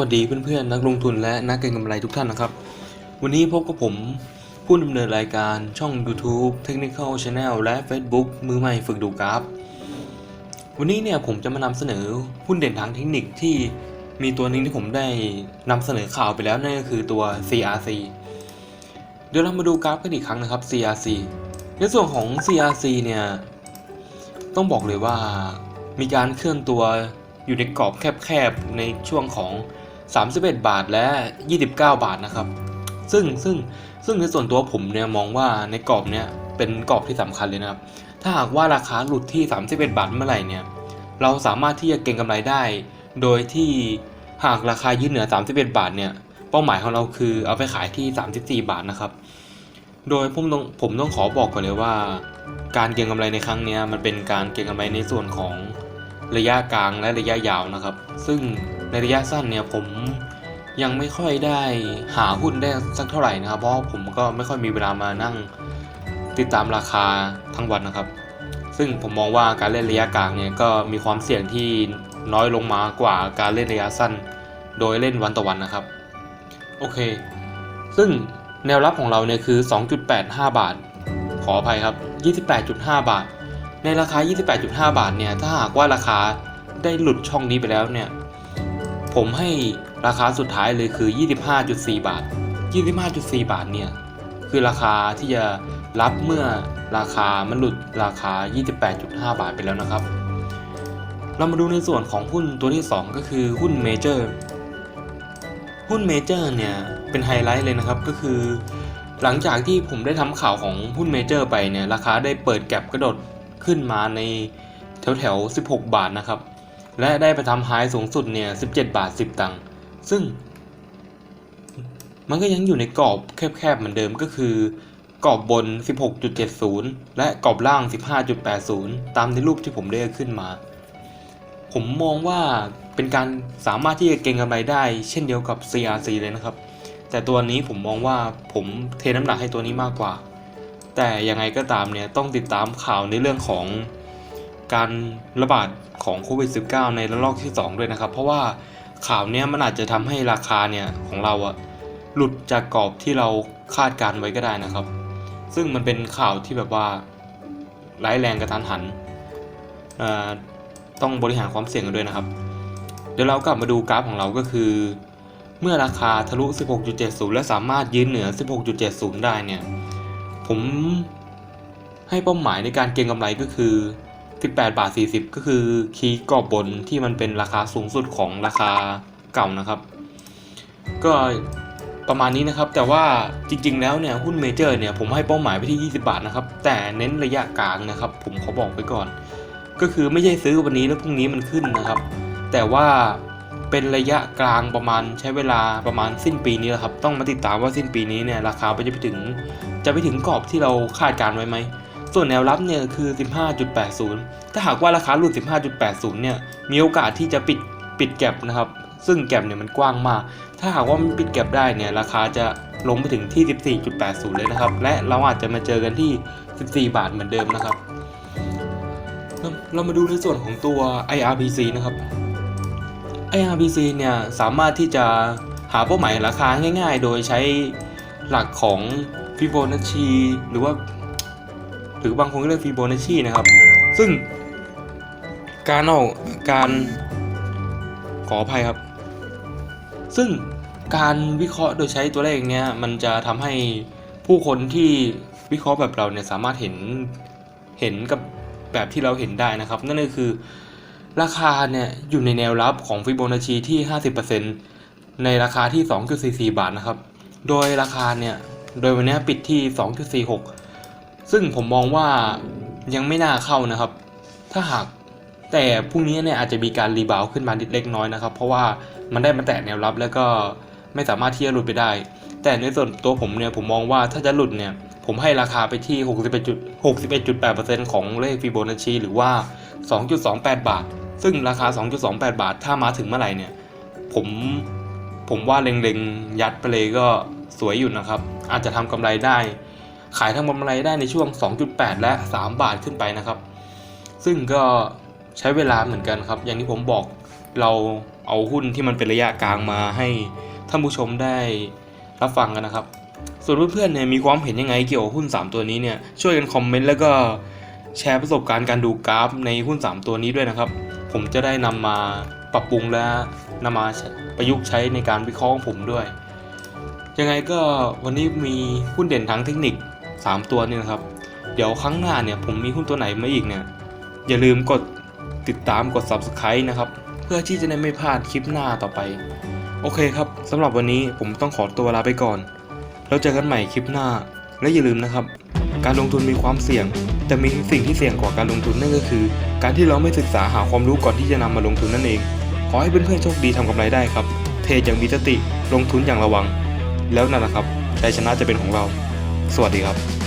วัสดีเพื่อนๆนักลงทุนและนักเก็งกำไรทุกท่านนะครับ วันนี้พบกับผมผู้ดำเนินรายการช่อง YouTube Technical Channel และ Facebook มือใหม่ฝึกดูกราฟ วันนี้เนี่ยผมจะมานำเสนอหุ้นเด่นทางเทคนิคที่มีตัวหนึงที่ผมได้นำเสนอข่าวไปแล้วนั่นก็คือตัว CRC เดี๋ยวเรามาดูกราฟกันอีกครั้งนะครับ CRC ในส่วนของ CRC เนี่ยต้องบอกเลยว่ามีการเคลื่อนตัวอยู่ในกรอบแคบๆ ในช่วงของ 31 บาทและ 29 บาทนะครับ ซึ่งซึ่งซึ่งในส่วนตัวผมเนี่ยมองว่าในกรอบเนี่ยเป็นกรอบที่สำคัญเลยนะครับ ถ้าหากว่าราคาหลุดที่ 31 บาทเมื่อไหร่เนี่ย เราสามารถที่จะเก็งกำไรได้ โดยที่หากราคายืนเหนือ 31 บาทเนี่ย เป้าหมายของเราคือเอาไปขายที่ 34 บาทนะครับ โดยผมต้องผมต้องขอบอกก่อนเลยว่า การเก็งกำไรในครั้งนี้มันเป็นการเก็งกำไรในส่วนของระยะกลางและระยะยาวนะครับ ซึ่ง ในระยะสั้นเนี่ยผมยังไม่ค่อยได้หาหุ้นได้สักเท่าไหร่นะครับ เพราะผมก็ไม่ค่อยมีเวลามานั่งติดตามราคาทั้งวันนะครับ ซึ่งผมมองว่าการเล่นระยะกลางเนี่ยก็มีความเสี่ยงที่น้อยลงมากว่าการเล่นระยะสั้น โดยเล่นวันต่อวันนะครับ โอเค ซึ่งแนวรับของเราเนี่ยคือ 2.85 บาท ขออภัยครับ 28.5 บาท ในราคา 28.5 บาทเนี่ยถ้าหากว่าราคาได้หลุดช่องนี้ไปแล้วเนี่ย ผมให้ราคาสุดท้ายเลยคือ 25.4 บาท 25.4 บาทเนี่ย คือราคาที่จะรับเมื่อราคามันหลุดราคา 28.5 บาทไปแล้วนะครับ เรามาดูในส่วนของหุ้นตัวที่ 2 ก็คือหุ้นเมเจอร์ หุ้นเมเจอร์เนี่ย เป็นไฮไลท์เลยนะครับก็คือ หลังจากที่ผมได้ทำข่าวของหุ้นเมเจอร์ไปเนี่ย ราคาได้เปิดแก็บกระโดดขึ้นมาในแถวแถวๆ16 บาทนะครับ และได้ไปทำไฮสูงสุดเนี่ย 17 บาท 10 ตังค์ ซึ่ง มันก็ยังอยู่ในกรอบแคบๆเหมือนเดิมก็คือกรอบบน 16.70 และกรอบล่าง 15.80 ตามในรูปที่ผมได้ขึ้นมา ผมมองว่าเป็นการสามารถที่จะเก็งกำไรได้ เช่นเดียวกับ CRC เลยนะครับ แต่ตัวนี้ผมมองว่าผมเทน้ำหนักให้ตัวนี้มากกว่า แต่ยังไงก็ตามเนี่ยต้องติดตามข่าวในเรื่องของ การระบาดของโควิด -19 ในระลอกที่ 2 ด้วยนะครับ เพราะว่าข่าวเนี้ยมันอาจจะทำให้ราคาเนี่ยของเราอะหลุดจากกรอบที่เราคาดการไว้ก็ได้นะครับ ซึ่งมันเป็นข่าวที่แบบว่าร้ายแรงกระทันหันอ่อต้องบริหารความเสี่ยงกันด้วยนะครับ เดี๋ยวเรากลับมาดูกราฟของเราก็คือ เมื่อราคาทะลุ 16.70 และสามารถยืนเหนือ 16.70 ได้เนี่ย ผมให้เป้าหมายในการเก็งกำไรก็คือ 18 บาท 40 ก็คือคีย์กรอบบนที่มันเป็นราคาสูงสุดของราคาเก่านะครับ ก็ประมาณนี้นะครับ แต่ว่าจริง ๆ แล้วเนี่ยหุ้นเมเจอร์เนี่ยผมให้เป้าหมายไปที่ 20 บาทนะครับ แต่เน้นระยะกลางนะครับ ผมขอบอกไปก่อน ก็คือไม่ใช่ซื้อวันนี้แล้วพรุ่งนี้มันขึ้นนะครับ แต่ว่าเป็นระยะกลางประมาณใช้เวลาประมาณสิ้นปีนี้แหละครับ ต้องมาติดตามว่าสิ้นปีนี้เนี่ยราคาไปจะไปถึง จะไปถึงกรอบที่เราคาดการไว้ไหม ส่วนแนวรับเนี่ยคือ 15.80 ถ้าหากว่าราคาหลุด 15.80 เนี่ย มีโอกาสที่จะปิดปิดแก็บนะครับ ซึ่งแก็บเนี่ยมันกว้างมาก ถ้าหากว่ามันปิดแก็บได้เนี่ย ราคาจะลงไปถึงที่ 14.80 เลยนะครับ และเราอาจจะมาเจอกันที่ 14 บาทเหมือนเดิมนะครับ เรามาดูในส่วนของตัว IRPC นะครับ IRPC เนี่ยสามารถที่จะหาเป้าหมายราคาง่าย ๆ โดยใช้หลักของ Fibonacci หรือว่า หรือบางคนก็เรียก Fibonacci นะครับ ซึ่งการเอาการขออภัยครับ ซึ่งการวิเคราะห์โดยใช้ตัวเลขเนี้ยมันจะทำให้ผู้คนที่วิเคราะห์แบบเราเนี่ยสามารถเห็นเห็นกับแบบที่เราเห็นได้นะครับ นั่นก็คือ ราคาเนี่ยอยู่ในแนวรับของฟิโบนัชชีที่ 50%ในราคาที่ 2.44 บาทนะครับ โดยราคาเนี่ยโดยวันนี้ปิดที่ 2.46 ซึ่งผมมองว่ายังไม่น่าเข้านะครับ ถ้าหากแต่พรุ่งนี้เนี่ยอาจจะมีการรีบาวขึ้นมานิดเล็กน้อยนะครับ เพราะว่ามันได้มาแตะแนวรับแล้วก็ไม่สามารถที่จะหลุดไปได้ แต่ในส่วนตัวผมเนี่ยผมมองว่าถ้าจะหลุดเนี่ยผมให้ราคาไปที่ 61.61.8%ของเลขฟิโบนัชชีหรือว่า 2.28 บาท ซึ่งราคา 2.28 บาท ถ้ามาถึงเมื่อไหร่เนี่ย ผมผมว่าเล็งๆ ยัดไปเลยก็สวยอยู่นะครับ อาจจะทำกำไรได้ ขายทำกำไรได้ในช่วง 2.8 และ 3 บาทขึ้นไปนะครับ ซึ่งก็ใช้เวลาเหมือนกันครับ อย่างที่ผมบอกเราเอาหุ้นที่มันเป็นระยะกลางมาให้ท่านผู้ชมได้รับฟังกันนะครับ ส่วนเพื่อนๆเนี่ยมีความเห็นยังไงเกี่ยวกับหุ้น 3 ตัวนี้เนี่ยช่วยกันคอมเมนต์แล้วก็แชร์ประสบการณ์การดูกราฟในหุ้น 3 ตัวนี้ด้วยนะครับ ผมจะได้นำมาปรับปรุงและนำมาประยุกต์ใช้ในการวิเคราะห์ของผมด้วย ยังไงก็วันนี้มีหุ้นเด่นทางเทคนิค 3 ตัวนี่นะครับ เดี๋ยวครั้งหน้าเนี่ยผมมีหุ้นตัวไหนมาอีกเนี่ย อย่าลืมกดติดตามกด subscribe นะครับ เพื่อที่จะได้ไม่พลาดคลิปหน้าต่อไป โอเคครับสำหรับวันนี้ผมต้องขอตัวลาไปก่อน แล้วเจอกันใหม่คลิปหน้า และอย่าลืมนะครับ การลงทุนมีความเสี่ยง แต่มีสิ่งที่เสี่ยงกว่าการลงทุนนั่นก็คือ การที่เราไม่ศึกษาหาความรู้ก่อนที่จะนำมาลงทุนนั่นเอง ขอให้เพื่อนๆโชคดีทำกำไรได้ครับ เทรดอย่างมีสติลงทุนอย่างระวัง แล้วนั่นแหละครับชัยชนะจะเป็นของเรา สวัสดีครับ